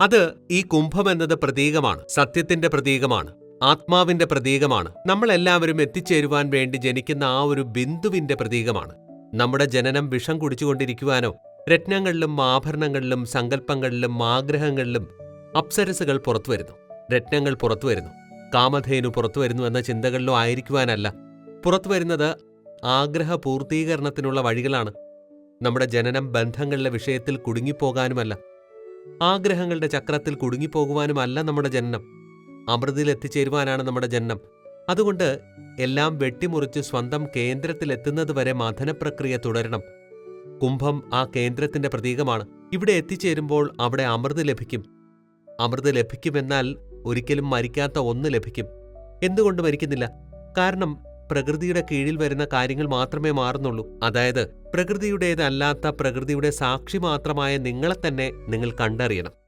അത് ഈ കുംഭം എന്നത് പ്രതീകമാണ് സത്യത്തിന്റെ പ്രതീകമാണ് ആത്മാവിന്റെ പ്രതീകമാണ്. നമ്മളെല്ലാവരും എത്തിച്ചേരുവാൻ വേണ്ടി ജനിക്കുന്ന ആ ഒരു ബിന്ദുവിന്റെ പ്രതീകമാണ്. നമ്മുടെ ജനനം വിഷം കുടിച്ചുകൊണ്ടിരിക്കുവാനോ രത്നങ്ങളിലും ആഭരണങ്ങളിലും സങ്കല്പങ്ങളിലും ആഗ്രഹങ്ങളിലും അപ്സരസുകൾ പുറത്തു വരുന്നു രത്നങ്ങൾ പുറത്തു വരുന്നു കാമധേനു പുറത്തു വരുന്നു എന്ന ചിന്തകളിലോ ആയിരിക്കുവാനല്ല. പുറത്തു വരുന്നത് ആഗ്രഹ പൂർത്തീകരണത്തിനുള്ള വഴികളാണ്. നമ്മുടെ ജനനം ബന്ധങ്ങളുടെ വിഷയത്തിൽ കുടുങ്ങിപ്പോകാനുമല്ല. ആഗ്രഹങ്ങളുടെ ചക്രത്തിൽ കുടുങ്ങിപ്പോകുവാനുമല്ല നമ്മുടെ ജനനം. അമൃതിൽ എത്തിച്ചേരുവാനാണ് നമ്മുടെ ജനനം. അതുകൊണ്ട് എല്ലാം വെട്ടിമുറിച്ച് സ്വന്തം കേന്ദ്രത്തിലെത്തുന്നത് വരെ മഥനപ്രക്രിയ തുടരണം. കുംഭം ആ കേന്ദ്രത്തിന്റെ പ്രതീകമാണ്. ഇവിടെ എത്തിച്ചേരുമ്പോൾ അവിടെ അമൃത് ലഭിക്കും. അമൃത് ലഭിക്കുമെന്നാൽ ഒരിക്കലും മരിക്കാത്ത ഒന്ന് ലഭിക്കും. എന്തുകൊണ്ട് മരിക്കുന്നില്ല? കാരണം പ്രകൃതിയുടെ കീഴിൽ വരുന്ന കാര്യങ്ങൾ മാത്രമേ മാറുന്നുള്ളൂ. അതായത് പ്രകൃതിയുടേതല്ലാത്ത പ്രകൃതിയുടെ സാക്ഷി മാത്രമായ നിങ്ങളെ തന്നെ നിങ്ങൾ കണ്ടറിയണം.